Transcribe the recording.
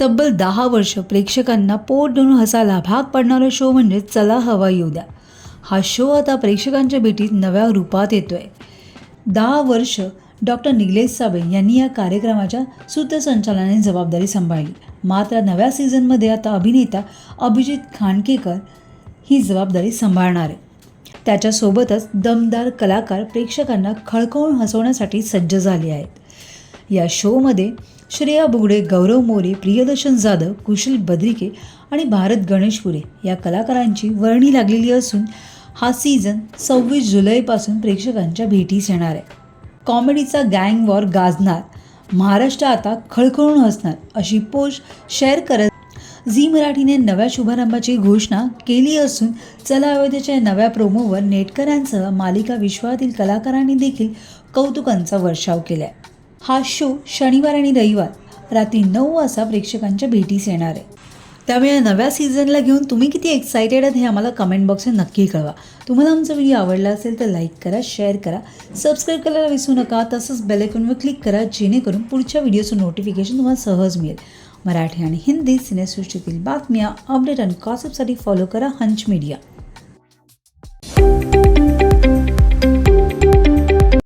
तब्बल दहा वर्ष प्रेक्षकांना पोट धरून हसायला भाग पडणारा शो म्हणजे चला हवा येऊ द्या. हा शो आता प्रेक्षकांच्या भेटीत नव्या रूपात येतोय. दहा वर्ष डॉक्टर निलेश साबळे यांनी या कार्यक्रमाच्या सूत्रसंचालनाने जबाबदारी सांभाळली. मात्र नव्या सीझनमध्ये आता अभिनेता अभिजित खांडकेकर ही जबाबदारी सांभाळणार आहे. त्याच्यासोबतच दमदार कलाकार प्रेक्षकांना खळखळून हसवण्यासाठी सज्ज झाले आहेत. या शोमध्ये श्रेया बुगडे गौरव मोरे प्रियदर्शन जाधव कुशल बद्रिके आणि भारत गणेशपुरे या कलाकारांची वर्णी लागलेली असून हा सीझन सव्वीस जुलैपासून प्रेक्षकांच्या भेटीस येणार आहे. कॉमेडीचा गँग वॉर गाजणार. महाराष्ट्र आता खळखळून हसणार अशी पोस्ट शेअर करत झी मराठीने नव्या शुभारंभाची घोषणा केली असून चला अयोध्येच्या नव्या प्रोमोवर नेटकऱ्यांसह मालिका विश्वातील कलाकारांनी देखील कौतुकांचा वर्षाव केलाय. हा शो शनिवार आणि रविवार रात्री नऊ वाजता प्रेक्षकांच्या भेटीस येणार आहे. त्यामुळे नव्या सीझनला घेऊन तुम्ही किती एक्सायटेड आहात हे आम्हाला कमेंट बॉक्समध्ये नक्की कळवा. तुम्हाला आमचा व्हिडिओ आवडला असेल तर लाईक करा शेअर करा सबस्क्राईब करायला विसरू नका तसंच बेलायकॉनवर क्लिक करा जेणेकरून पुढच्या व्हिडिओचं नोटिफिकेशन तुम्हाला सहज मिळेल. मराठी आणि हिंदी सिनेसृष्टीतील बातम्या अपडेट आणि कॉसिपसाठी फॉलो करा हंच मीडिया